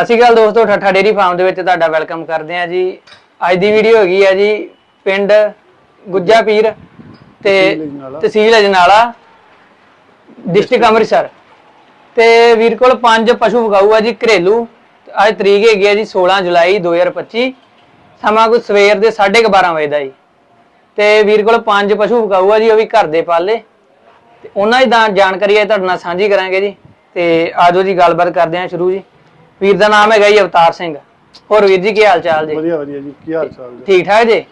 ਸਤਿ ਸ਼੍ਰੀ ਅਕਾਲ ਦੋਸਤੋ ਠੱਠਾ dairy farm ਦੇ ਵਿੱਚ ਤੁਹਾਡਾ ਵੈਲਕਮ ਕਰਦੇ ਹਾਂ ਜੀ। ਅੱਜ ਦੀ ਵੀਡੀਓ ਹੈਗੀ ਆ ਜੀ ਪਿੰਡ ਗੁੱਜਾ ਪੀਰ ਤੇ। ਤਹਿਸੀਲ ਅਜਨਾਲਾ ਡਿਸਟ੍ਰਿਕਟ ਅੰਮ੍ਰਿਤਸਰ। ਤੇ ਵੀਰ ਕੋਲ ਪੰਜ ਪਸ਼ੂ ਵਿਕਾਊ ਆ ਜੀ ਘਰੇਲੂ। ਅੱਜ ਤਰੀਕ ਹੈਗੀ ਆ ਜੀ 16 ਜੁਲਾਈ 2025 ਸਮਾਂ ਕੋਈ ਸਵੇਰ ਦੇ 12:30 ਵਜੇ ਦਾ ਜੀ। ਤੇ ਵੀਰ ਕੋਲ ਪੰਜ ਪਸ਼ੂ ਵਿਕਾਊ ਆ ਜੀ ਉਹ ਵੀ ਘਰ ਦੇ ਪਾਲੇ। ਤੇ ਉਹਨਾਂ ਦੀ ਜਾਣਕਾਰੀ ਹੈ ਤੁਹਾਡੇ ਨਾਲ ਸਾਂਝੀ ਕਰਾਂਗੇ ਜੀ। ਤੇ ਆਜੋ ਜੀ ਗੱਲਬਾਤ ਕਰਦੇ ਹਾਂ ਸ਼ੁਰੂ ਜੀ। ਵੀਰ ਦਾ ਨਾਮ ਹੈਗਾ ਜੀ ਅਵਤਾਰ ਸਿੰਘ। ਹੋਰ ਵੀਰ ਜੀ ਕੀ ਹਾਲ ਚਾਲ ਜੀ? ਵਧੀਆ ਵਧੀਆ ਜੀ। ਕੀ ਹਾਲ ਚਾਲ ਜੀ? ਠੀਕ ਠਾਕ ਜੀ?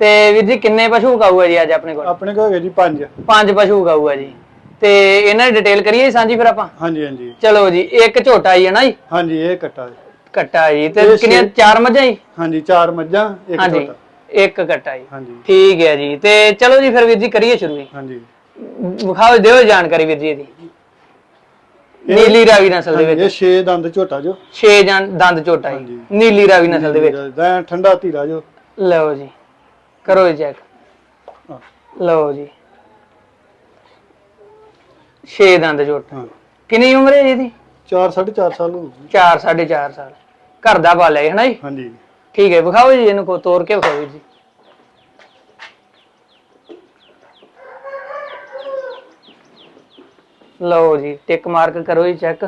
ਤੇ ਵੀਰ ਜੀ ਕਿੰਨੇ ਪਸ਼ੂ ਵਿਕਾਊ ਹੈ ਜੀ ਅੱਜ ਆਪਣੇ ਕੋਲ? ਆਪਣੇ ਕੋਲ ਹੈਗੇ ਜੀ ਪੰਜ। ਪੰਜ ਪਸ਼ੂ ਵਿਕਾਊ ਹੈ ਜੀ। ਤੇ ਇਹਨਾਂ ਦੀ ਡਿਟੇਲ ਕਰੀਏ ਸਾਂਝੀ ਫਿਰ ਆਪਾਂ? ਹਾਂਜੀ ਹਾਂਜੀ। ਚਲੋ ਜੀ ਇੱਕ ਝੋਟਾ ਹੀ ਹੈ ਨਾ ਜੀ? ਹਾਂਜੀ ਇਹ ਕੱਟਾ ਜੀ। ਕੱਟਾ ਜੀ। ਤੇ ਕਿੰਨੀਆਂ ਚਾਰ ਮੱਝਾਂ ਜੀ? ਹਾਂਜੀ ਚਾਰ ਮੱਝਾਂ ਇੱਕ ਝੋਟਾ। ਇੱਕ ਕੱਟਾ ਜੀ। ਹਾਂਜੀ। ਠੀਕ ਹੈ ਜੀ। ਤੇ ਚਲੋ ਜੀ ਫਿਰ ਵੀਰ ਜੀ ਕਰੀਏ ਸ਼ੁਰੂ ਜੀ। ਹਾਂਜੀ। ਵਿਖਾਓ ਦਿਓ ਜਾਣਕਾਰੀ ਵੀਰ ਜੀ ਇਹਦੀ। ਨੀਲੀ ਰਾਵੀ ਨਸਲ ਦੇ ਵਿੱਚ। ਇਹ ਛੇ ਦੰਦ ਝੋਟਾ ਜੋ। 6 ਜਾਂ ਦੰਦ ਝੋਟਾ ਜੀ। ਨੀਲੀ ਰਾਵੀ ਨਸਲ ਦੇ ਵਿੱਚ। ਦਾ ਠੰਡਾ ਧੀਰਾ ਜੋ। ਲਓ ਜੀ। ਕਰੋ ਜੀ ਚੈੱਕ ਹਾਂ, ਲਓ ਜੀ। 6 ਦੰਦ ਝੋਟਾ। ਹਾਂ। ਕਿੰਨੀ ਉਮਰ ਹੈ ਜੀ ਇਹਦੀ? ਚਾਰ ਸਾਢੇ ਚਾਰ ਸਾਲ ਹੋ ਗਏ। 4 4.5 ਸਾਲ। ਘਰ ਦਾ ਪਾਲਿਆ ਜੀ, ਹਨਾ ਜੀ? ਹਾਂਜੀ। ਠੀਕ ਹੈ ਵਿਖਾਓ ਜੀ ਇਹਨੂੰ ਕੋ ਤੋੜ ਕੇ ਵਿਖਾਓ ਜੀ। ਲਓ ਜੀ ਟਿਕ ਮਾਰਕ ਕਰੋ ਜੀ ਚੈੱਕ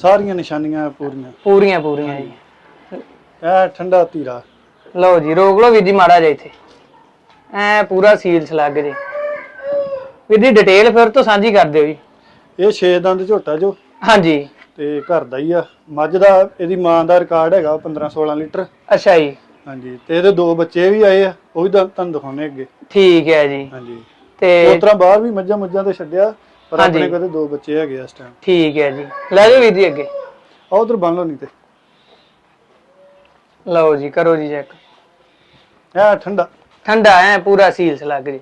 ਸਾਰੀਆਂ ਨਿਸ਼ਾਨੀਆਂ ਪੂਰੀਆਂ। ਪੂਰੀਆਂ ਪੂਰੀਆਂ ਜੀ। ਇਹ ਠੰਡਾ ਧੀਰਾ। ਲਓ ਜੀ ਰੋਕ ਲਓ ਵੀਰ ਜੀ ਮਾੜਾ ਜਿਹਾ ਇੱਥੇ। ਐ ਪੂਰਾ ਸੀਲ ਸਲੱਗ ਜੀ। ਵੀਰ ਜੀ ਡਿਟੇਲ ਫਿਰ ਤੋਂ ਸਾਂਝੀ ਕਰ ਦਿਓ ਜੀ। ਇਹ ਛੇ ਦੰਦ ਝੋਟਾ ਜੋ। ਹਾਂਜੀ। ਤੇ ਘਰ ਦਾ ਹੀ ਆ। ਮੱਝ ਦਾ ਇਹਦੀ ਮਾਂ ਦਾ ਰਿਕਾਰਡ ਹੈਗਾ 15 16 ਲੀਟਰ। ਅੱਛਾ ਜੀ। ਹਾਂਜੀ ਤੇ ਇਹਦੇ ਦੋ ਬੱਚੇ ਵੀ ਆਏ ਆ ਉਹ ਵੀ ਤੁਹਾਨੂੰ ਦਿਖਾਉਣੇ ਅੱਗੇ। ਠੀਕ ਹੈ ਜੀ। ਹਾਂਜੀ। ਤੇ ਉਸ ਤਰ੍ਹਾਂ ਬਾਹਰ ਵੀ ਮੱਝਾਂ ਮੁੱਝਾਂ ਤੇ ਛੱਡਿਆ ਪਰ ਹਾਂਜੀ। ਆਪਣੇ ਕੋਲ ਤੇ ਦੋ ਬੱਚੇ ਹੈਗੇ ਆ ਇਸ ਟਾਈਮ ਠੀਕ ਹੈ ਜੀ। ਲੈ ਜਾਓ ਵੀਰ ਜੀ ਅੱਗੇ। ਆ ਉਧਰ ਬੰਨ ਲਓ ਨਹੀਂ ਤੇ ਲਓ ਜੀ ਕਰੋ ਜੀ ਚੈੱਕ ਇਹ ਠੰਡਾ। ਠੰਡਾ ਐ ਪੂਰਾ ਸੀਲ ਸਲੱਗ ਜੀ।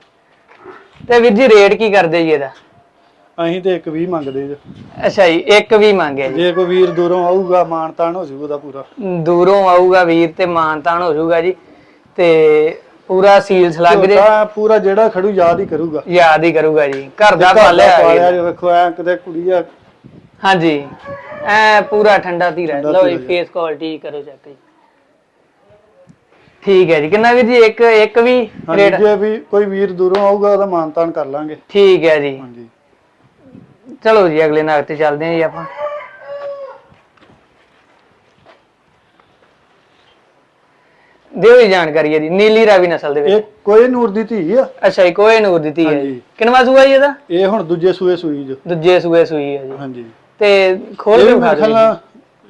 ਤੇ ਵੀਰ ਜੀ ਰੇਟ ਕੀ ਕਰਦੇ ਜੀ ਇਹਦਾ? ਅਸੀਂ ਤੇ ਇੱਕ ਵੀ ਮੰਗਦੇ ਜੋ। ਅੱਛਾ ਜੀ ਇੱਕ ਵੀ ਮੰਗਿਆ ਜੀ। ਜੇ ਕੋਈ ਵੀਰ ਦੂਰੋਂ ਆਊਗਾ ਮਾਣ ਤਾਣ ਹੋ ਜਾਊਗਾ ਉਹਦਾ ਪੂਰਾ। ਦੂਰੋਂ ਆਊਗਾ ਵੀਰ ਤੇ ਮਾਨਤਾਨ ਹੋ ਜਾਊਗਾ ਜੀ। ਤੇ ਪੂਰਾ ਸੀਲ ਸਲੱਗ ਜੇ ਝੋਟਾ ਪੂਰਾ ਜਿਹੜਾ ਖੜੂ ਯਾਦ ਹੀ ਕਰੂਗਾ। ਯਾਦ ਹੀ ਕਰੂਗਾ ਜੀ। ਘਰ ਦਾ ਪਾਲਿਆ ਪਾਲਿਆ ਹੈ ਜੋ ਵੇਖੋ ਐ ਕਿਤੇ ਕੁੜੀ ਆ। ਹਾਂਜੀ। ਐ ਪੂਰਾ ਠੰਡਾ ਧੀਰਾ ਠੰਡਾ ਲਓ ਜੀ ਧੀਰਾ ਜੀ। ਫੇਸ ਕੁਆਲਿਟੀ ਕਰੋ ਚੈੱਕ ਜੀ। ਠੀਕ ਹੈ ਜੀ। ਕਿੰਨਾ ਵੀਰ ਜੀ ਇੱਕ ਇੱਕ ਵੀ ਹਾਂਜੀ ਰੇਟ ਜੇ ਵੀ ਕੋਈ ਵੀਰ ਦੂਰੋਂ ਆਊਗਾ ਉਹਦਾ ਮਾਣ ਤਾਣ ਕਰ ਲਾਂਗੇ। ਠੀਕ ਹੈ ਜੀ। ਹਾਂਜੀ। ਚਲੋ ਜੀ ਅਗਲੇ ਨਾਗ ਤੇ ਚੱਲਦੇ ਹਾਂ ਜੀ ਆਪਾਂ। ਦਿਓ ਜੀ ਜਾਣਕਾਰੀ ਇਹਦੀ ਨੀਲੀ ਰਾਵੀ ਨਸਲ ਦੇ ਇਹ ਵਿੱਚ ਕੋਈ ਨੂਰ ਦੀ ਧੀ ਆ। ਅੱਛਾ ਜੀ ਕੋਈ ਨੂਰ ਦਿੱਤੀ ਹੈ ਜੀ। ਹਾਂਜੀ। ਕਿੰਨਵਾ ਸੂਆ ਜੀ ਇਹਦਾ? ਇਹ ਹੁਣ ਦੂਜੇ ਸੂਏ ਸੂਈ ਜੋ ਦੂਜੇ ਸੂਏ ਸੂਈ ਹੈ ਜੀ। ਹਾਂਜੀ। ਤੇ ਖੋਲ ਇਹ ਕੇ ਵੀ ਵਿਖਾ ਮੇਰੇ ਖਿਆਲ ਦਿਓ ਨਾਲ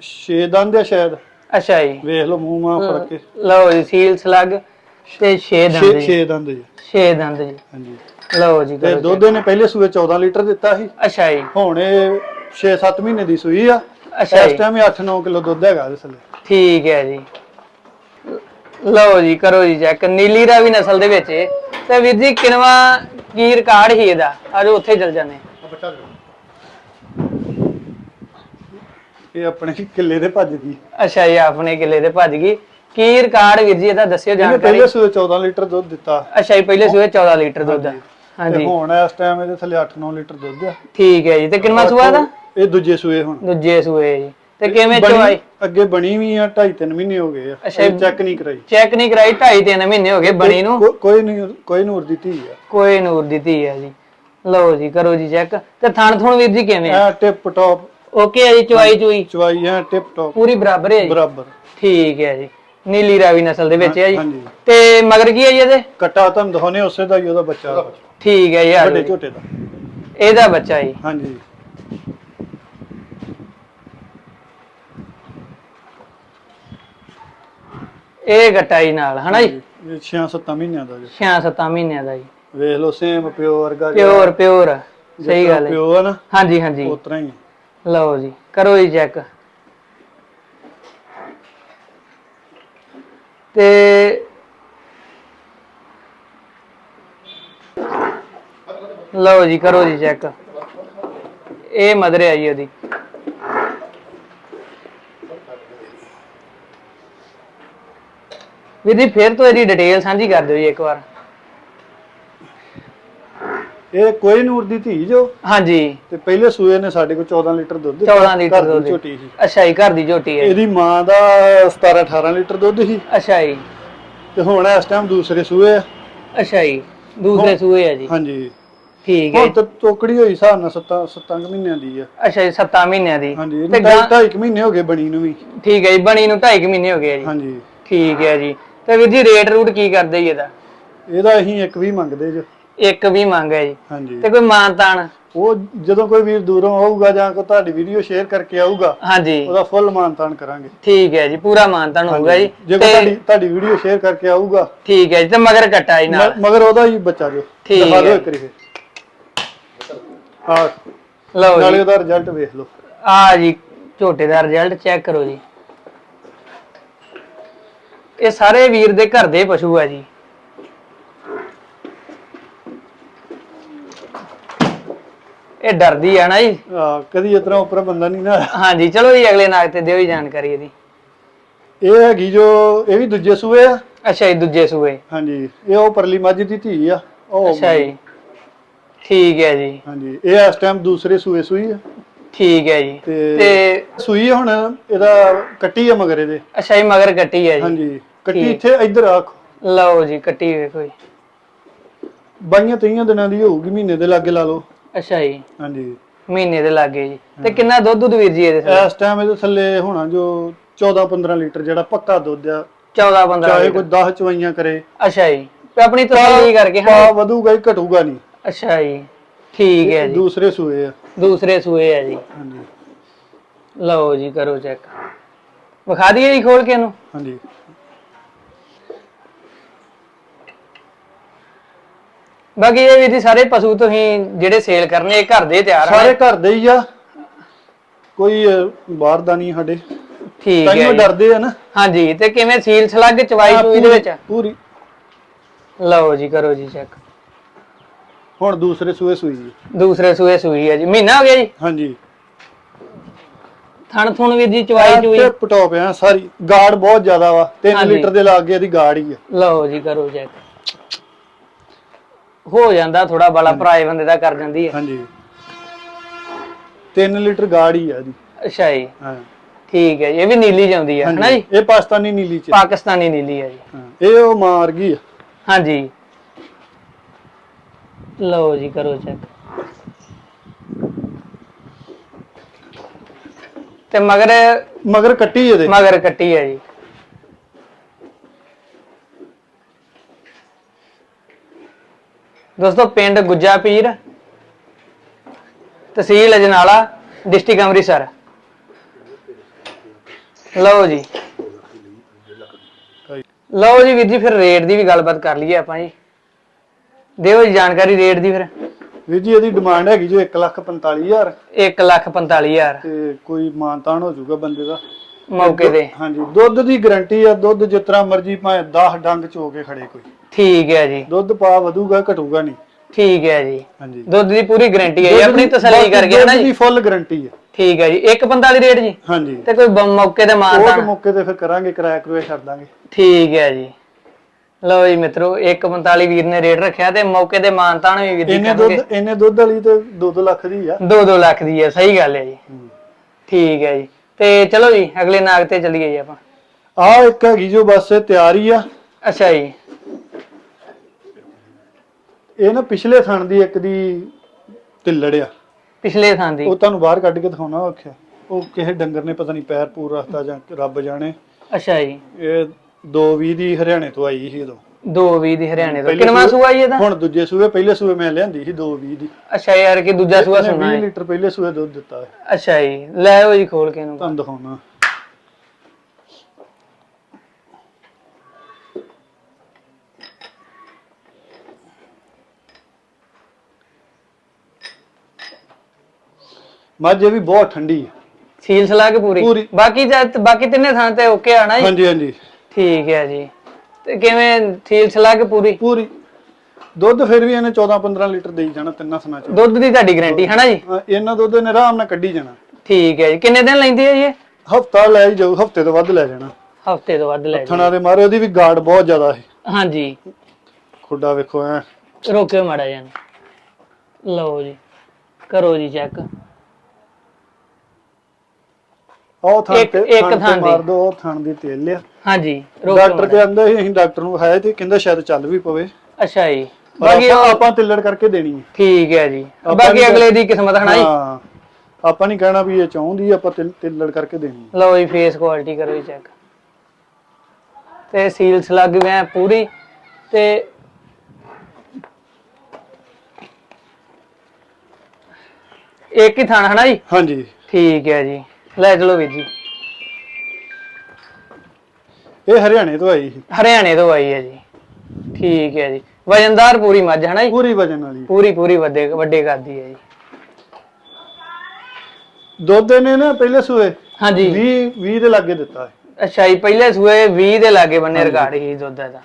ਛੇ ਦੰਦ ਆ ਸ਼ਾਇਦ। ਜੀ। ਅੱਛਾ ਜੀ। ਵੇਖ ਲਓ ਮੂੰਹ ਮਾਂ ਫੜ ਕੇ। ਲਓ ਜੀ ਸੀਲ ਸਲੱਗ ਤੇ 6 ਦੰਦ ਛੇ ਜੀ। ਛੇ ਦੰਦ ਜੀ। 6 ਦੰਦ ਜੀ। ਹਾਂਜੀ। ਲਓ ਜੀ ਤੇ ਕਰੋ ਦੁੱਧ ਇਹਨੇ ਪਹਿਲੇ ਸੂਏ 14 ਲੀਟਰ ਦਿੱਤਾ ਸੀ। check। ਅੱਛਾ ਜੀ। ਹੁਣ ਇਹ 6-7 ਮਹੀਨੇ ਦੀ ਸੂਈ ਆ। ਅੱਛਾ ਇਸ ਜੀ। ਟਾਈਮ ਇਹ 8-9 ਕਿਲੋ ਦੁੱਧ ਹੈਗਾ ਇਸ ਲਈ ਠੀਕ ਹੈ ਜੀ। ਲਓ ਜੀ ਕਰੋ ਜੀ ਚੈੱਕ ਨੀਲੀ ਰਾਵੀ ਨਸਲ ਦੇ ਵਿੱਚ ਇਹ। ਤੇ ਵੀਰ ਜੀ ਕਿਨਵਾ ਕੀ ਰਿਕਾਰਡ ਹੀ ਇਹਦਾ। ਆਜੋ ਉੱਥੇ ਚੱਲ ਜਾਂਦੇ। ਇਹ ਆਪਣੇ ਕਿੱਲੇ ਦੇ ਭੱਜ ਗਈ। ਅੱਛਾ ਇਹ ਆਪਣੇ ਕਿਲੇ ਤੇ ਭੱਜ ਗਈ। ਕੀ ਰਿਕਾਰਡ ਵੀਰ ਜੀ ਇਹਦਾ ਦੱਸਿਓ ਇਹਨੇ ਜਾਣਕਾਰੀ। ਪਹਿਲੇ ਸੂਏ 14 ਲੀਟਰ ਦੁੱਧ ਦਿੱਤਾ। ਅੱਛਾ ਜੀ ਪਹਿਲੇ ਸੂਏ 14 ਲੀਟਰ ਦੁੱਧ। ਆ। ਤੇ ਹਾਂਜੀ ਹੁਣ ਇਸ ਟਾਈਮ ਇਹਦੇ ਥੱਲੇ 8-9 ਲੀਟਰ ਦੁੱਧ ਆ। ਠੀਕ ਹੈ ਜੀ। ਤੇ ਕਿੰਨਾ ਸੂਆ ਦਾ ਇਹ ਦੂਜੇ ਸੂਏ ਹੁਣ। ਦੂਜੇ ਸੂਏ ਜੀ। ਤੇ ਕਿਵੇਂ ਬਣੀ- ਚਵਾਈ ਅੱਗੇ ਬਣੀ ਵੀ ਆ 2.5-3 ਮਹੀਨੇ ਹੋ ਗਏ ਆ। ਅੱਛਾ, ਚੈੱਕ ਨਹੀਂ ਕਰਾਈ। ਚੈੱਕ ਨਹੀਂ ਕਰਾਈ 2.5 3 ਮਹੀਨੇ ਹੋ ਗਏ ਬਣੀ ਨੂੰ। ਕੋ- ਕੋਈ ਨਹੀਂ ਕੋਈ ਨੂਰ ਦੀ ਧੀ ਆ। ਕੋਈ ਨੂਰ ਦੀ ਧੀ ਹੈ ਜੀ। ਲਓ ਜੀ ਕਰੋ ਜੀ ਚੈੱਕ ਤੇ ਥਣ ਥੁਣ ਵੀਰ ਜੀ ਕਿਵੇਂ ਆ? ਟਿਪ ਟੌਪ ਓਕੇ ਹੈ ਜੀ ਚਵਾਈ ਚੁਈ। ਚਵਾਈ ਹੈ ਟਿਪ ਟੌਪ ਪੂਰੀ ਬਰਾਬਰ ਹੈ ਜੀ? ਬਰਾਬਰ। ਠੀਕ ਹੈ ਜੀ। ਨੀਲੀ ਰਾਵੀ ਨਸਲ ਦੇ ਵਿੱਚ ਹੈ ਜੀ। ਹਾਂਜੀ। ਤੇ ਮਗਰ ਕੀ ਹੈ ਜੀ ਇਹਦੇ? ਕੱਟਾ ਤੁਹਾਨੂੰ ਦਿਖਾਉਣੇ ਉਸੇ ਦਾ ਹੀ ਉਹਦਾ ਬੱਚਾ। ਠੀਕ ਹੈ ਯਾਰ ਵੱਡੇ ਝੋਟੇ ਦਾ। ਇਹਦਾ ਬੱਚਾ ਜੀ। ਹਾਂਜੀ। ਇਹ ਗੱਟਾ ਜੀ ਨਾਲ ਹਨਾ ਜੀ? ਇਹ 6-7 ਮਹੀਨਿਆਂ ਦਾ ਜੀ। 6-7 ਮਹੀਨਿਆਂ ਦਾ ਜੀ। ਵੇਖ ਲਓ ਸੇਮ ਪਿਓ ਵਰਗਾ ਪਿਓਰ ਪਿਓਰ ਸਹੀ ਗੱਲ ਹੈ। ਪਿਓ ਆ ਨਾ ਹਾਂਜੀ ਹਾਂਜੀ। ਉਸ ਤਰ੍ਹਾਂ ਹੀ। ਲਓ ਜੀ ਕਰੋ ਜੀ ਚੈੱਕ ਤੇ ਲਓ ਜੀ ਕਰੋ ਜੀ ਚੈੱਕ ਇਹ ਮਦਰ ਹੈ ਜੀ ਉਹਦੀ। ਵੀਰ ਜੀ ਫਿਰ ਤੋਂ ਇਹਦੀ ਡਿਟੇਲ ਸਾਂਝੀ ਕਰ ਦਿਓ ਜੀ ਇੱਕ ਵਾਰ। ਇਹ ਕੋਈ ਨੂਰ ਦੀ ਧੀ ਜੋ? ਹਾਂਜੀ। ਤੇ ਪਹਿਲੇ ਸੂਏ ਨੇ ਸਾਡੇ ਕੋਲ 14 ਲੀਟਰ ਦੁੱਧ ਦਿੱਤਾ। 14 ਲੀਟਰ ਦੀ ਦੁੱਧ। ਝੋਟੀ ਸੀ। ਅੱਛਾ ਜੀ ਘਰ ਦੀ ਝੋਟੀ ਹੈ। ਇਹਦੀ ਮਾਂ ਦਾ 17 18 ਲੀਟਰ ਦੁੱਧ ਸੀ। ਅੱਛਾ ਜੀ। ਤੇ ਹੁਣ ਇਸ ਟਾਈਮ ਦੂਸਰੇ ਸੂਏ ਆ। ਅੱਛਾ ਜੀ ਦੂਸਰੇ ਸੂਏ ਆ ਜੀ। ਹਾਂਜੀ। ਠੀਕ ਹੈ ਹੁਣ ਟੋਕੜੀ ਹੋਈ ਹਿਸਾਬ ਨਾਲ 7 7 ਮਹੀਨਿਆਂ ਦੀ ਆ। ਅੱਛਾ ਜੀ 7 ਮਹੀਨਿਆਂ ਦੀ। ਹਾਂਜੀ ਤੇ ਇਹਨੂੰ ਗਾਂ- ਢਾਈ ਕੁ ਮਹੀਨੇ ਹੋ ਗਏ ਬਣੀ ਨੂੰ ਵੀ। ਠੀਕ ਹੈ ਜੀ ਬਣੀ ਨੂੰ 2.5 ਮਹੀਨੇ ਹੋ ਗਏ ਜੀ। ਹਾਂਜੀ। ਠੀਕ ਹੈ ਜੀ। ਤੇ ਵੀਰ ਜੀ ਰੇਟ ਰੂਟ ਕੀ ਕਰਦੇ ਜੀ ਇਹਦਾ? ਇਹਦਾ ਅਸੀਂ ਇੱਕ ਵੀ ਮੰਗਦੇ ਜੋ। ਇੱਕ ਵੀ ਮੰਗ ਹੈ ਜੀ। ਹਾਂਜੀ। ਤੇ ਕੋਈ ਮਾਨਤਾਨ ਉਹ ਜਦੋਂ ਕੋਈ ਵੀਰ ਦੂਰੋਂ ਆਊਗਾ ਜਾਂ ਕੋਈ ਤੁਹਾਡੀ ਵੀਡੀਓ ਸ਼ੇਅਰ ਕਰਕੇ ਆਊਗਾ ਹਾਂਜੀ। ਉਹਦਾ ਫੁੱਲ ਮਾਨਤਾਨ ਕਰਾਂਗੇ। ਠੀਕ ਹੈ ਜੀ ਪੂਰਾ ਮਾਨਤਾਨ ਹੋਊਗਾ ਜੀ। ਜੇ ਕੋਈ ਤੁਹਾਡੀ ਤੁਹਾਡੀ ਵੀਡੀਓ ਸ਼ੇਅਰ ਕਰਕੇ ਆਊਗਾ ਠੀਕ ਹੈ ਜੀ ਤੇ ਮਗਰ ਕੱਟਾ ਜੀ ਨਾਲ। ਮਗਰ ਉਹਦਾ ਹੀ ਬੱਚਾ ਜੋ। ਠੀਕ ਦਿਖਾ ਦਿਓ ਹੈ। ਇੱਕ ਫਿਰ। ਹਾਂ। ਲਓ ਨਾਲੇ ਜੀ ਉਹਦਾ ਰਿਜ਼ਲਟ ਵੇਖ ਲਓ। ਆ ਜੀ ਝੋਟੇ ਦਾ ਰਿਜ਼ਲਟ ਚੈੱਕ ਕਰੋ ਜੀ। ਇਹ ਸਾਰੇ ਵੀਰ ਦੇ ਘਰ ਦੇ ਪਸ਼ੂ ਆ ਜੀ। ਇਹ ਡਰਦੀ ਆ ਨਾ ਜੀ। ਆਹ, ਕਦੀ ਇਤਨਾ ਉੱਪਰ ਬੰਦਾ ਨਹੀਂ ਨਾ। ਹਾਂਜੀ ਚਲੋ ਜੀ ਅਗਲੇ ਨਾਗ ਤੇ ਦਿਓ ਜੀ ਜਾਣਕਾਰੀ ਇਹਦੀ। ਇਹ ਹੈਗੀ ਜੋ ਇਹ ਵੀ ਦੂਜੇ ਸੂਏ ਆ? ਅੱਛਾ ਜੀ ਦੂਜੇ ਸੂਏ। ਹਾਂਜੀ ਇਹ ਉਹ ਪਰਲੀ ਮੱਝ ਦੀ ਧੀ ਆ। ਉਹ ਅੱਛਾ ਜੀ। ਠੀਕ ਹੈ ਜੀ। ਹਾਂਜੀ ਇਹ ਇਸ ਟਾਈਮ ਦੂਸਰੇ ਸੂਏ ਸੂਈ ਆ। ਠੀਕ ਹੈ ਜੀ। ਤੇ ਸੂਈ ਹੁਣ ਇਹਦਾ ਕੱਟੀ ਆ ਮਗਰ ਇਹਦੇ। ਅੱਛਾ ਜੀ ਮਗਰ ਕੱਟੀ ਹੈ ਜੀ। ਹਾਂਜੀ ਕੱਟੀ। ਇੱਥੇ ਇੱਧਰ ਆਖ। ਲਓ ਜੀ ਕੱਟੀ ਵੇਖੋ ਜੀ। ਬਾਈਆਂ ਤੇਈਆਂ ਦਿਨਾਂ ਦੀ ਹੋਊਗੀ ਮਹੀਨੇ ਦੇ ਲਾਗੇ ਲਾ ਲਓ। ਅੱਛਾ ਜੀ। ਹਾਂਜੀ। ਮਹੀਨੇ ਦੇ ਲਾਗੇ ਜੀ। ਤੇ ਕਿੰਨਾ ਦੁੱਧ ਦੁੱਧ ਵੀਰ ਜੀ ਇਹਦੇ? ਇਸ ਟਾਈਮ ਇਹਦੇ ਥੱਲੇ ਹੋਣਾ ਜੋ 14 15 ਲੀਟਰ ਜਿਹੜਾ ਪੱਕਾ ਦੁੱਧ ਆ। 14 15 ਚਾਹੇ ਕੋਈ 10 ਚਵਾਈਆਂ ਕਰੇ। ਅੱਛਾ ਜੀ। ਤੇ ਆਪਣੀ ਤਸੱਲੀ ਕਰਕੇ ਹਾਂ ਵਧੂਗਾ ਹੀ ਘਟੂਗਾ ਨਹੀਂ। ਅੱਛਾ ਜੀ। ਠੀਕ ਹੈ ਜੀ। ਦੂਸਰੇ ਸੂਏ ਆ। ਦੂਸਰੇ ਸੂਏ ਹੈ ਜੀ। ਹਾਂਜੀ। ਲਓ ਜੀ ਕਰੋ ਚੈੱਕ ਵਿਖਾ ਦਈਏ ਜੀ ਖੋਲ ਕੇ ਇਹਨੂੰ। ਹਾਂਜੀ। ਬਾਕੀ ਇਹ ਵੀ ਜੀ ਸਾਰੇ ਪਸ਼ੂ ਤੁਸੀਂ ਜਿਹੜੇ ਸੇਲ ਕਰਨੇ ਇਹ ਘਰ ਦੇ ਤਿਆਰ ਆ। ਸਾਰੇ ਘਰ ਦੇ ਹੀ ਆ। ਕੋਈ ਅਹ, ਬਾਹਰ ਦਾ ਨਹੀਂ ਸਾਡੇ। ਠੀਕ ਹੈ ਤਾਈਓ ਜੀ। ਡਰਦੇ ਆ ਨਾ। ਹਾਂਜੀ ਤੇ ਕਿਵੇਂ ਸੀਲ ਸਲੱਗ ਚਵਾਈ ਚੂਈ ਦੇ ਵਿੱਚ? ਪੂਰੀ। ਲਓ ਜੀ ਕਰੋ ਜੀ ਚੈੱਕ ਹੁਣ ਦੂਸਰੇ ਸੂਏ ਸੂਈ ਜੀ। ਦੂਸਰੇ ਸੂਏ ਸੂਈ ਹੈ ਜੀ। ਮਹੀਨਾ ਹੋ ਗਿਆ ਜੀ? ਹਾਂਜੀ। ਥਣ ਥੁਣ ਵੀ ਜੀ ਚਵਾਈ ਚੂਈ? ਤੇ ਪਟੋਪ ਆ ਸਾਰੀ ਗਾੜ ਬਹੁਤ ਜ਼ਿਆਦਾ ਵਾ। 3 ਹਾਂਜੀ। ਲੀਟਰ ਦੇ ਲਾਗੇ ਇਹਦੀ ਗਾੜ ਹੀ ਆ। ਲਓ ਜੀ ਕਰੋ ਚੈੱਕ ਹੋ ਜਾਂਦਾ ਥੋੜਾ ਬੜਾ ਭਰਾਏ ਬੰਦੇ ਦਾ ਕਰ ਜਾਂਦੀ ਹੈ ਹਾਂਜੀ। 3 ਲੀਟਰ ਗਾੜ ਹੀ ਆ ਇਹਦੀ ਅੱਛਾ ਜੀ। ਹਾਂ। ਠੀਕ ਹੈ ਜੀ ਇਹ ਵੀ ਨੀਲੀ ਜਾਂਦੀ ਹੈ ਹਨਾ ਜੀ? ਇਹ ਪਾਕਿਸਤਾਨੀ ਨੀਲੀ ਚ ਪਾਕਿਸਤਾਨੀ ਨੀਲੀ ਹੈ ਜੀ। ਹਾਂ, ਇਹ ਉਹ ਮਾਰ ਗਈ ਆ। ਹਾਂਜੀ। ਲਓ ਜੀ ਕਰੋ ਚੈੱਕ ਤੇ ਮਗਰ ਮਗਰ ਕੱਟੀ ਇਹਦੇ। ਮਗਰ ਕੱਟੀ ਹੈ ਜੀ। ਦੋਸਤੋ ਪਿੰਡ ਗੁੱਜਾ ਪੀਰ ਤਹਿਸੀਲ ਅਜਨਾਲਾ ਡਿਸਟ੍ਰਿਕਟ ਅੰਮ੍ਰਿਤਸਰ। ਲਓ ਜੀ। ਲਓ ਜੀ ਵੀਰ ਜੀ ਫਿਰ ਰੇਟ ਦੀ ਵੀ ਗੱਲਬਾਤ ਕਰ ਲਈਏ ਆਪਾਂ ਜੀ। ਦਿਓ ਜੀ ਜਾਣਕਾਰੀ ਰੇਟ ਦੀ ਫਿਰ। ਵੀਰ ਜੀ ਇਹਦੀ ਡਿਮਾਂਡ ਹੈਗੀ ਜੋ 145000 1 ਲੱਖ 45000 ਤੇ ਕੋਈ ਮਾਨਤਾਨ ਹੋ ਜਾਊਗਾ ਬੰਦੇ ਦਾ। ਮੌਕੇ ਤੇ। ਹਾਂਜੀ ਦੁੱਧ ਦੀ ਗਾਰੰਟੀ ਆ ਦੁੱਧ ਜਿਸ ਤਰ੍ਹਾਂ ਮਰਜ਼ੀ ਭਾਵੇਂ 10 ਡੰਗ ਚੋ ਕੇ ਖੜੇ ਕੋਈ। ਠੀਕ ਹੈ ਜੀ। ਦੁੱਧ ਪਾ ਵਧੂਗਾ ਘਟੂਗਾ ਨਹੀਂ। ਠੀਕ ਹੈ ਜੀ। ਹਾਂਜੀ। ਦੁੱਧ ਦੀ ਪੂਰੀ ਗਾਰੰਟੀ ਹੈ ਜੀ। ਦੁੱਧ ਆਪਣੀ ਤਸੱਲੀ ਕਰਕੇ ਹੈ ਨਾ ਦੁੱਧ ਜੀ। ਦੀ ਫੁੱਲ ਗਾਰੰਟੀ ਹੈ। ਠੀਕ ਹੈ ਜੀ। 145 ਰੇਟ ਜੀ। ਹਾਂਜੀ। ਤੇ ਕੋਈ ਮੌਕੇ ਤੇ ਉਹ ਮਾਰਦਾ ਤੇ ਮੌਕੇ ਤੇ ਫਿਰ ਕਰਾਂਗੇ ਕਿਰਾਇਆ ਕਰੂਆ ਛੱਡ ਦਾਂਗੇ। ਠੀਕ ਹੈ ਜੀ। ਲਓ ਜੀ ਮਿੱਤਰੋ 145 ਵੀਰ ਨੇ ਰੇਟ ਰੱਖਿਆ ਤੇ ਮੌਕੇ ਤੇ ਮਾਨਤਾਨ ਵੀ ਵੀਰ ਜੀ ਇਹਨੇ ਕਰਨਗੇ। ਦੁੱਧ ਇਹਨੇ ਦੁੱਧ ਵਾਲੀ ਤੇ 2-2 ਲੱਖ ਦੀ ਆ। 2-2 ਲੱਖ ਦੀ ਹੈ ਸਹੀ ਗੱਲ ਹੈ ਜੀ। ਠੀਕ ਹੈ ਜੀ। ਤੇ ਚਲੋ ਜੀ ਅਗਲੇ ਨਾਗ ਤੇ ਚੱਲੀਏ ਜੀ ਆਪਾਂ। ਆ ਇੱਕ ਹੈਗੀ ਜੋ ਬਸ ਇਹ ਤਿਆਰ ਹੀ ਆ। ਅੱਛਾ ਜੀ। ਇਹ ਨਾ ਪਿਛਲੇ ਥਣ ਦੀ ਇੱਕ ਦੀ ਢਿੱਲੜ ਆ। ਪਿਛਲੇ ਥਾਂ ਦੀ। ਉਹ ਤੁਹਾਨੂੰ ਬਾਹਰ ਕੱਢ ਕੇ ਦਿਖਾਉਣਾ ਔਖਿਆ ਉਹ ਕਿਸੇ ਡੰਗਰ ਨੇ ਪਤਾ ਨਹੀਂ ਪੈਰ ਪੂਰ ਰੱਖਤਾ ਜਾਂ ਰੱਬ ਜਾਣੇ। ਅੱਛਾ ਜੀ। ਇਹ 220 ਦੀ ਹਰਿਆਣੇ ਤੋਂ ਆਈ ਸੀ ਉਦੋਂ। 220 ਦੀ ਹਰਿਆਣੇ ਤੋਂ। ਪਹਿਲੇ ਕਿੰਨਾ ਸੂਆ ਜੀ ਇਹਦਾ? ਹੁਣ ਦੂਜੇ ਸੂਏ ਪਹਿਲੇ ਸੂਏ ਮੈਂ ਲਿਆਂਦੀ ਸੀ 220 ਦੀ। ਅੱਛਾ ਯਾਰ ਕਿ ਦੂਜਾ ਸੂਆ ਇਹਨੇ ਸੁਣਾ 20 ਹੈ। ਲੀਟਰ ਪਹਿਲੇ ਸੂਏ ਦੁੱਧ ਦਿੱਤਾ ਹੈ। ਅੱਛਾ ਜੀ ਲੈ ਆਓ ਜੀ ਖੋਲ ਕੇ ਇਹਨੂੰ। ਤੁਹਾਨੂੰ ਦਿਖਾਉਣਾ। ਮੱਝ ਇਹ ਵੀ ਬਹੁਤ ਠੰਡੀ ਹੈ। ਸੀਲ ਸਲਾ ਕੇ ਪੂਰੀ? ਪੂਰੀ। ਬਾਕੀ ਜਦ ਬਾਕੀ ਤਿੰਨੇ ਥਾਂ ਤੇ ਓਕੇ ਆਣਾ ਜੀ? ਹਾਂਜੀ ਹਾਂਜੀ। ਠੀਕ ਹੈ ਜੀ। ਤੇ ਕਿਵੇਂ ਸੀਲ ਸਲਾ ਕੇ ਪੂਰੀ? ਪੂਰੀ। ਦੁੱਧ ਫਿਰ ਵੀ ਇਹਨੇ 14 15 ਲੀਟਰ ਦੇਈ ਜਾਣਾ ਤਿੰਨਾਂ ਸਨਾਂ ਚ। ਦੁੱਧ ਦੀ ਤੁਹਾਡੀ ਗਾਰੰਟੀ ਹੈ ਨਾ ਜੀ? ਹਾਂ, ਇਹਨਾਂ ਦੁੱਧ ਨੇ ਆਰਾਮ ਨਾਲ ਕੱਢੀ ਜਾਣਾ। ਠੀਕ ਹੈ ਜੀ। ਕਿੰਨੇ ਦਿਨ ਲੈਂਦੀ ਹੈ ਜੀ ਇਹ? ਹਫਤਾ ਲੈ ਹੀ ਜਾਊ ਹਫ਼ਤੇ ਤੋਂ ਵੱਧ ਲੈ ਜਾਣਾ। ਹਫ਼ਤੇ ਤੋਂ ਵੱਧ ਲੈ ਜੀ ਥਣਾ ਦੇ ਮਾਰੇ ਉਹਦੀ ਵੀ ਗਾਰਡ ਬਹੁਤ ਜ਼ਿਆਦਾ ਹੈ ਹਾਂਜੀ। ਖੁੱਡਾ ਵੇਖੋ ਐ। ਰੋਕਿਓ ਮਾੜਾ ਜਾਨ ਲਓ ਜੀ ਕਰੋ ਜੀ ਚੈੱਕ ਉਹ ਥਾਂ ਇੱਕ- ਤੇ ਇੱਕ ਥਾਂ ਤੇ ਥਾਂ ਦੀ। ਮਾਰ ਦੋ ਉਹ ਥਾਂ ਦੀ ਤੇਲ ਲਿਆ ਹਾਂਜੀ ਡਾਕਟਰ ਕਹਿੰਦੇ ਸੀ ਅਸੀਂ ਡਾਕਟਰ ਨੂੰ ਵਿਖਾਇਆ ਤੇ ਕਹਿੰਦਾ ਸ਼ਾਇਦ ਚੱਲ ਵੀ ਪਵੇ। ਅੱਛਾ ਜੀ। ਬਾਕੀ ਆਪਾਂ ਤਿੱਲੜ ਕਰਕੇ ਦੇਣੀ ਹੈ। ਠੀਕ ਹੈ ਜੀ। ਆਪਾਂ ਬਾਕੀ ਅਗਲੇ ਦੀ ਕਿਸਮਤ ਹਨਾ ਜੀ। ਹਾਂ। ਆਪਾਂ ਨਹੀਂ ਕਹਿਣਾ ਵੀ ਇਹ ਚਾਹੁੰਦੀ ਆਪਾਂ ਤਿਲ- ਤਿੱਲੜ ਕਰਕੇ ਦੇਣੀ ਹੈ। ਲਓ ਜੀ ਫੇਸ ਕੁਆਲਿਟੀ ਕਰੋ ਜੀ ਚੈੱਕ ਤੇ ਸੀਲਸ ਲੱਗ ਗਏ ਆ ਪੂਰੀ। ਤੇ ਇੱਕ ਹੀ ਥਾਣਾ ਹਨਾ ਜੀ? ਹਾਂਜੀ। ਠੀਕ ਹੈ ਜੀ। ਲੈ ਚਲੋ ਵੀਰ ਜੀ। ਇਹ ਹਰਿਆਣੇ ਤੋਂ ਆਈ ਸੀ। ਹਰਿਆਣੇ ਤੋਂ ਆਈ ਹੈ ਜੀ। ਠੀਕ ਹੈ ਜੀ। ਵਜਨਦਾਰ ਪੂਰੀ ਮੱਝ ਹਨਾ ਜੀ? ਪੂਰੀ ਵਜਨ ਵਾਲੀ। ਪੂਰੀ ਪੂਰੀ ਵੱਡੇ ਵੱਡੇ ਕਰਦੀ ਹੈ ਜੀ। ਦੁੱਧ ਨੇ ਨਾ ਪਹਿਲੇ ਸੂਏ ਹਾਂਜੀ। 20 20 ਦੇ ਲਾਗੇ ਦਿੱਤਾ ਹੈ। ਅੱਛਾ ਜੀ ਪਹਿਲੇ ਸੂਏ 20 ਦੇ ਲਾਗੇ ਬੰਨੇ ਰਿਕਾਰਡ ਹੀ ਦੁੱਧ ਦਾ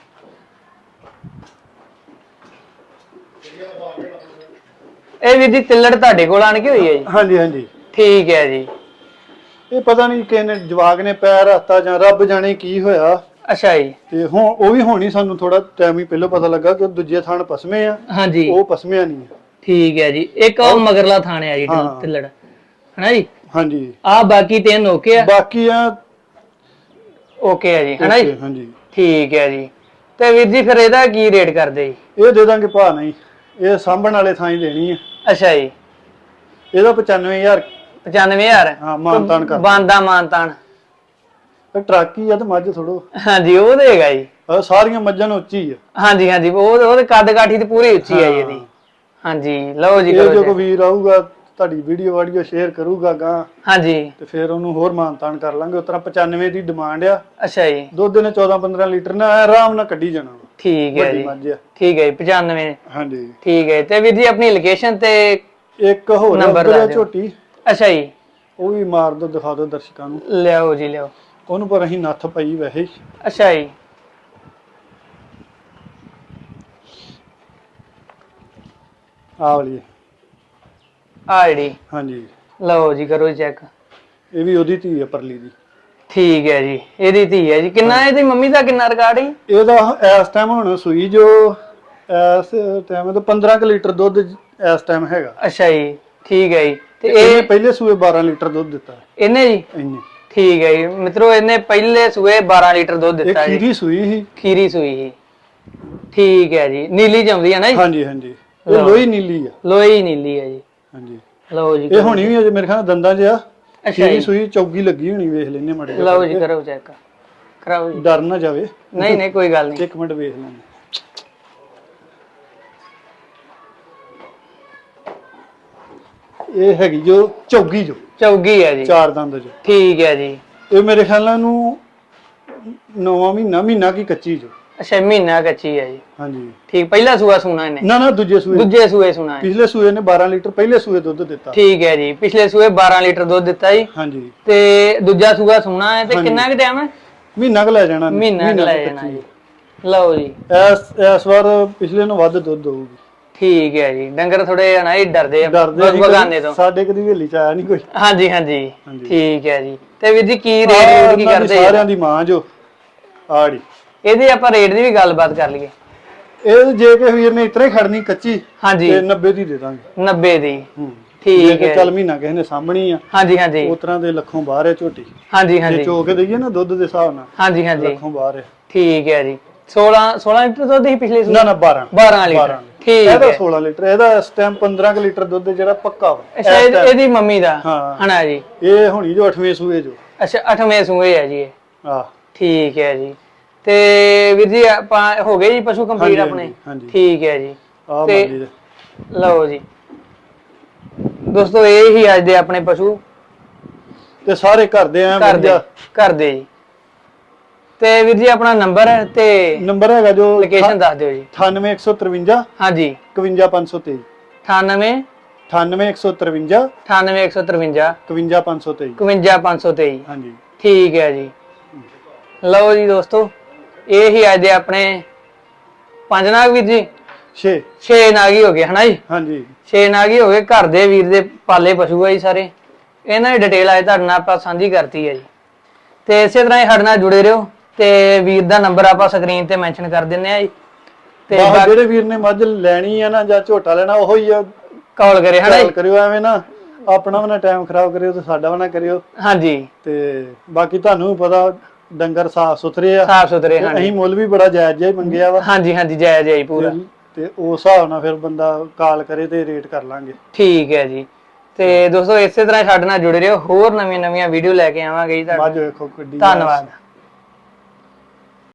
ਇਹ ਵੀਰ ਜੀ ਤਿੱਲੜ ਤੁਹਾਡੇ ਕੋਲ ਆਣ ਕੇ ਹੋਈ ਹੈ ਜੀ? ਹਾਂਜੀ ਹਾਂਜੀ। ਠੀਕ ਹੈ ਜੀ। ਇਹ ਪਤਾ ਨਹੀਂ ਕਿਸ ਨੇ ਜਵਾਗ ਨੇ ਪੈਰ ਹੱਤਾ ਜਾਂ ਰੱਬ ਜਾਣੇ ਕੀ ਹੋਇਆ। ਅੱਛਾ ਜੀ। ਤੇ ਹੁਣ ਉਹ ਵੀ ਹੋਣੀ ਸਾਨੂੰ ਥੋੜਾ ਟਾਈਮ ਹੀ ਪਹਿਲਾਂ ਪਤਾ ਲੱਗਾ ਕਿ ਉਹ ਦੂਜੇ ਥਾਣ ਪਸਮੇ ਆ। ਹਾਂਜੀ। ਉਹ ਪਸਮਿਆ ਨਹੀਂ ਆ। ਠੀਕ ਹੈ ਜੀ। ਇੱਕ ਉਹ ਮਗਰਲਾ ਥਾਣੇ ਆ ਜੀ ਹਾਂ। ਹਨਾ ਜੀ? ਹਾਂਜੀ। ਆ ਬਾਕੀ ਤਿੰਨ ਓਕੇ ਆ? ਬਾਕੀ ਆ ਓਕੇ ਆ ਜੀ ਹਨਾ ਜੀ? ਹਾਂਜੀ। ਠੀਕ ਹੈ ਜੀ। ਤੇ ਵੀਰ ਜੀ ਫਿਰ ਇਹਦਾ ਕੀ ਰੇਟ ਕਰਦੇ ਜੀ? ਇਹ ਦੇ ਦਾਂਗੇ ਭਾ ਨਹੀਂ। ਇਹ ਸਾਂਭਣ ਵਾਲੇ ਥਾਂ ਹੀ ਦੇਣੀ ਆ। ਅੱਛਾ ਜੀ। ਇਹਦਾ 95000 95000 ਹਾਂ ਮਾਨਤਾਨ ਕਰ। ਬਾਂਦਾ ਮਾਨਤਾਨ। ਇਹ ਟਰੱਕ ਹੀ ਆ ਤੇ ਮੱਝ ਥੋੜੋ ਹਾਂਜੀ ਉਹ ਦੇਗਾ ਜੀ। ਆਹ ਸਾਰੀਆਂ ਮੱਝਾਂ ਨੂੰ ਉੱਚੀ ਆ। ਹਾਂਜੀ ਹਾਂਜੀ ਉਹ ਉਹਦੇ ਕੱਦ ਕਾਠੀ ਤੇ ਪੂਰੀ ਉੱਚੀ ਆ ਜੀ ਇਹਦੀ। ਹਾਂਜੀ ਲਓ ਜੀ ਇਹ ਕਰੋ ਜੋ ਜੀ। ਕੋਈ ਵੀਰ ਆਊਗਾ ਤੁਹਾਡੀ ਵੀਡੀਓ ਵਾਡੀਓ ਸ਼ੇਅਰ ਕਰੂਗਾ ਗਾਂ ਹਾਂਜੀ। ਤੇ ਫਿਰ ਉਹਨੂੰ ਹੋਰ ਮਾਨਤਾਨ ਕਰ ਲਾਂਗੇ। ਉਸ ਤਰ੍ਹਾਂ 95 ਦੀ ਡਿਮਾਂਡ ਆ। ਅੱਛਾ ਜੀ। ਦੁੱਧ ਨੇ 14 15 ਲੀਟਰ ਨਾ ਆਰਾਮ ਨਾਲ ਕੱਢੀ ਜਾਣਾ। ਠੀਕ ਹੈ ਜੀ। ਠੀਕ ਹੈ ਜੀ 95 ਹਾਂਜੀ। ਠੀਕ ਹੈ ਤੇ ਵੀਰ ਜੀ ਆਪਣੀ ਲੋਕੇਸ਼ਨ ਤੇ ਇੱਕ ਹੋਰ ਨੰਬਰ। ਝੋਟੀ। ਅੱਛਾ ਜੀ। ਉਹ ਵੀ ਮਾਰ ਦੋ ਦਿਖਾ ਦਿਓ ਦਰਸ਼ਕਾਂ ਨੂੰ। ਲਿਆਓ ਜੀ ਲਿਆਓ। ਉਹਨੂੰ ਪਰ ਅਸੀਂ ਨੱਥ ਪਈ ਵੈਸੇ। ਹੀ। ਅੱਛਾ ਜੀ। ਆਹ ਵਾਲੀ। ਹੈ। ਆ ਜਿਹੜੀ। ਹਾਂਜੀ। ਲਓ ਜੀ ਕਰੋ ਚੈੱਕ ਇਹ ਵੀ ਉਹਦੀ ਧੀ ਹੈ ਪਰਲੀ ਦੀ। ਠੀਕ ਹੈ ਜੀ ਇਹਦੀ ਧੀ ਹੈ ਜੀ। ਕਿੰਨਾ ਇਹਦੀ ਮੰਮੀ ਦਾ ਕਿੰਨਾ ਰਿਕਾਰਡ ਹੈ ਇਹਦਾ ਇਸ ਟਾਈਮ ਹੁਣ ਸੂਈ ਜੋ ਇਸ ਟਾਈਮ ਤੇ 15 ਕੁ ਲੀਟਰ ਦੁੱਧ ਇਸ ਟਾਈਮ ਹੈਗਾ। ਅੱਛਾ ਜੀ ਠੀਕ ਹੈ ਜੀ। ਤੇ ਇਹਨੇ ਇਹ ਪਹਿਲੇ ਸੂਏ 12 ਲੀਟਰ ਦੁੱਧ ਦਿੱਤਾ। ਇਹਨੇ ਜੀ? ਇੰਨੇ ਠੀਕ ਹੈ ਜੀ। ਮਿੱਤਰੋ ਇਹਨੇ ਪਹਿਲੇ ਸੂਏ 12 ਲੀਟਰ ਦੁੱਧ ਇਹ ਦਿੱਤਾ ਜੀ। ਖੀਰੀ ਸੂਈ ਸੀ। ਖੀਰੀ ਸੂਈ ਸੀ। ਠੀਕ ਹੈ ਜੀ। ਨੀਲੀ ਜਾਂਦੀ ਹੈ ਨਾ ਜੀ? ਹਾਂਜੀ ਹਾਂਜੀ। ਇਹ ਲਓ। ਲੋਹੀ ਨੀਲੀ ਆ। ਲੋਈ ਨੀਲੀ ਹੈ ਜੀ। ਹਾਂਜੀ। ਲਓ ਜੀ ਇਹ ਹੋਣੀ ਵੀ ਅਜੇ ਮੇਰੇ ਖਿਆਲ ਦੰਦਾਂ 'ਚ ਆ ਅੱਛਾ ਖੀਰੀ ਜੀ ਸੂਈ ਚੌਗੀ ਲੱਗੀ ਹੋਣੀ ਵੇਖ ਲੈਨੇ ਮੜੇ ਲਓ ਜੀ ਕਰੋ ਚੈੱਕ ਕਰਾਓ ਜੀ। ਡਰ ਨਾ ਜਾਵੇ। ਨਹੀਂ ਨਹੀਂ ਕੋਈ ਗੱਲ ਨਹੀਂ। ਇੱਕ ਮਿੰਟ ਵੇਖ ਲੈਂਦੇ ਇਹ ਹੈਗੀ ਜੋ ਚੌਗੀ ਜੋ। ਚੌਗੀ ਹੈ ਜੀ। ਚਾਰ ਦੰਦ ਜੋ। ਠੀਕ ਹੈ ਜੀ। ਇਹ ਮੇਰੇ ਖਿਆਲ ਨਾਲ ਨੂੰ ਨੌਵਾਂ ਮਹੀਨਾ ਮਹੀਨਾ ਕੀ ਕੱਚੀ ਜੋ। ਅੱਛਾ ਮਹੀਨਾ ਕੱਚੀ ਹੈ ਜੀ। ਹਾਂਜੀ। ਠੀਕ ਪਹਿਲਾ ਸੂਆ ਸੁਣਾ ਇਹਨੇ? ਨਾ ਨਾ ਦੂਜੇ ਸੂਏ ਦੂਜੇ ਸੂਏ ਸੁਣਾ ਹੈ। ਪਿਛਲੇ ਸੂਏ ਨੇ 12 ਲੀਟਰ ਪਹਿਲੇ ਸੂਏ ਦੁੱਧ ਦਿੱਤਾ। ਠੀਕ ਹੈ ਜੀ। ਪਿਛਲੇ ਸੂਏ 12 ਲੀਟਰ ਦੁੱਧ ਦਿੱਤਾ ਜੀ। ਹਾਂਜੀ। ਤੇ ਦੂਜਾ ਸੂਆ ਸੁਣਾ ਹੈ ਤੇ। ਕਿੰਨਾ ਕੁ ਟਾਈਮ ਹੈ? ਮਹੀਨਾ ਕੁ ਲੈ ਜਾਣਾ। ਮਹੀਨਾ ਲੈ। ਜਾਣਾ ਜੀ। ਲਓ ਜੀ। ਇਸ ਇਸ ਵਾਰ ਪਿਛਲੇ ਨੂੰ ਵੱਧ ਦੁੱਧ ਦਊਗੀ। ਠੀਕ ਹੈ ਜੀ। ਡੰਗਰ ਥੋੜੇ ਹਨਾ ਹੀ ਡਰਦੇ ਆ। ਡਰਦੇ ਬਗਾਨੇ ਕਦੀ- ਤੋਂ। ਸਾਡੇ ਕਦੀ ਹਵੇਲੀ ਚ ਆਇਆ ਨਹੀਂ ਕੋਈ। ਹਾਂਜੀ ਹਾਂਜੀ। ਹਾਂਜੀ। ਠੀਕ ਹੈ ਜੀ। ਤੇ ਵੀਰ ਜੀ ਕੀ ਰੇਟ ਰੂਟ ਕੀ ਉਹਨਾਂ ਦੀ ਕਰਦੇ ਆ? ਸਾਰਿਆਂ ਦੀ ਮਾਂ ਜੋ। ਆੜੀ। ਇਹਦੀ ਆਪਾਂ ਰੇਟ ਦੀ ਵੀ ਗੱਲਬਾਤ ਕਰ ਲਈਏ। ਇਹ ਜੇ ਕਿ ਵੀਰ ਨੇ ਇਤਰੇ ਖੜਨੀ ਕੱਚੀ ਹਾਂਜੀ। ਤੇ 90 ਦੀ ਦੇ ਦਾਂਗੇ। 90 ਦੀ। ਹੂੰ। ਠੀਕ ਜੇ ਕਿ ਹੈ। ਚੱਲ ਮਹੀਨਾ ਕਿਸੇ ਨੇ ਸਾਂਭਣੀ ਆ ਹਾਂਜੀ ਹਾਂਜੀ। ਉਸ ਤਰ੍ਹਾਂ ਦੇ ਲੱਖੋਂ ਬਾਹਰ ਹੈ ਝੋਟੀ। ਹਾਂਜੀ ਜੇ ਹਾਂਜੀ। ਚੋ ਕੇ ਦਈਏ ਨਾ ਦੁੱਧ ਦੇ ਹਿਸਾਬ ਨਾਲ ਹਾਂਜੀ ਹਾਂਜੀ। ਲੱਖੋਂ ਬਾਹਰ ਹੈ। ਠੀਕ ਹੈ ਜੀ। 16 16 ਲੀਟਰ ਦੁੱਧ ਹੀ ਪਿਛਲੇ ਸੂਏ ਨਾ ਨਾ 12 12 ਲੀਟਰ। ਠੀਕ ਇਹਦਾ ਹੈ। 16 ਲੀਟਰ ਇਹਦਾ ਇਸ ਟਾਈਮ 15 ਕੁ ਲੀਟਰ ਦੁੱਧ ਜਿਹੜਾ ਪੱਕਾ ਵਾ। ਅੱਛਾ ਇਸ ਇਹ- time। ਇਹਦੀ ਮੰਮੀ ਦਾ? ਹਾਂ। ਹਨਾ ਜੀ। ਇਹ ਹੋਣੀ ਜੋ 8ਵੇਂ ਸੂਏ ਜੋ। ਅੱਛਾ 8ਵੇਂ ਸੂਏ ਹੈ ਜੀ ਇਹ। ਆ ਠੀਕ ਹੈ ਜੀ। ਤੇ ਵੀਰ ਜੀ ਆਪਾਂ ਹੋ ਗਏ ਜੀ ਪਸ਼ੂ ਕੰਪਲੀਟ ਹਾਂਜੀ, ਆਪਣੇ? ਹਾਂਜੀ। ਠੀਕ ਹੈ ਜੀ। ਆ ਤੇ- ਮਰਜ਼ੀ ਦੇ। ਲਓ ਜੀ। ਦੋਸਤੋ ਇਹ ਹੀ ਅੱਜ ਦੇ ਆਪਣੇ ਪਸ਼ੂ। ਤੇ ਸਾਰੇ ਘਰ ਦੇ ਆ ਘਰ ਦੇ ਘਰ ਦੇ ਜੀ। ਤੇ ਵੀਰ ਜੀ ਆਪਣਾ ਨੰਬਰ ਤੇ ਨੰਬਰ ਹੈਗਾ ਜੋ ਲੋਕੇਸ਼ਨ ਦੱਸ ਦਿਓ ਜੀ। 98153 ਹਾਂਜੀ। 51523 98 98153 98153 51523 51523 ਹਾਂਜੀ। ਠੀਕ ਹੈ ਜੀ। ਲਓ ਜੀ ਦੋਸਤੋ ਇਹ ਹੀ ਅੱਜ ਦੇ ਆਪਣੇ ਪੰਜ ਨਾਗ ਵੀਰ ਜੀ। 6 ਛੇ ਨਾਗ ਹੀ ਹੋ ਗਏ ਹਨਾ ਜੀ? ਹਾਂਜੀ। ਛੇ ਨਾਗ ਹੀ ਹੋ ਗਏ ਘਰ ਦੇ ਵੀਰ ਦੇ ਪਾਲੇ ਪਸ਼ੂ ਆ ਜੀ ਸਾਰੇ। ਇਹਨਾਂ ਦੀ ਡਿਟੇਲ ਅੱਜ ਤੁਹਾਡੇ ਨਾਲ ਆਪਾਂ ਸਾਂਝੀ ਕਰਤੀ ਹੈ ਜੀ। ਤੇ ਇਸੇ ਤਰ੍ਹਾਂ ਹੀ ਸਾਡੇ ਨਾਲ ਜੁੜੇ ਰਹੋ। ਤੇ ਵੀਰ ਦਾ ਨੰਬਰ ਆਪਾਂ ਸਕਰੀਨ ਤੇ ਮੈਂਸ਼ਨ ਕਰ ਦਿੰਨੇ ਆ ਜੀ। ਤੇ ਬਾਕੀ- ਜਿਹੜੇ ਵੀਰ ਨੇ ਮੱਝ ਲੈਣੀ ਆ ਨਾ ਜਾਂ ਝੋਟਾ ਲੈਣਾ ਉਹੋ ਹੀ ਆ। ਕਾਲ ਕਰੇ ਹਨਾ ਕਾਲ? ਕਰਿਓ ਐਵੇਂ ਨਾ ਆਪਣਾ ਵੀ ਨਾ ਟਾਈਮ ਖਰਾਬ ਕਰਿਓ ਤੇ ਸਾਡਾ ਵੀ ਨਾ ਕਰਿਓ। ਹਾਂਜੀ। ਤੇ ਬਾਕੀ ਤੁਹਾਨੂੰ ਪਤਾ ਡੰਗਰ ਸਾਫ਼ ਸੁਥਰੇ ਆ। ਸਾਫ਼ ਸੁਥਰੇ ਹਾਂਜੀ। ਅਸੀਂ ਮੁੱਲ ਵੀ ਬੜਾ ਜਾਇਜ਼ ਜਿਹਾ ਹੀ ਮੰਗਿਆ ਵਾ। ਹਾਂਜੀ ਹਾਂਜੀ ਜਾਇਜ਼ ਹੈ ਪੂਰਾ। ਤੇ- ਉਸ ਹਿਸਾਬ ਨਾਲ ਫਿਰ ਬੰਦਾ ਕਾਲ ਕਰੇ ਤੇ ਰੇਟ ਕਰ ਲਾਂਗੇ। ਠੀਕ ਹੈ ਜੀ। ਤੇ ਦੋਸਤੋ ਇਸੇ ਤਰ੍ਹਾਂ ਸਾਡੇ ਨਾਲ ਜੁੜੇ ਰਹੋ। ਹੋਰ ਨਵੀਆਂ ਨਵੀਆਂ ਵੀਡੀਓ ਲੈ ਕੇ ਆਵਾਂਗੇ ਜੀ ਤੁਹਾਡੇ ਵੇਖੋ ਕਿੱਡੀ। ਧੰਨਵਾਦ।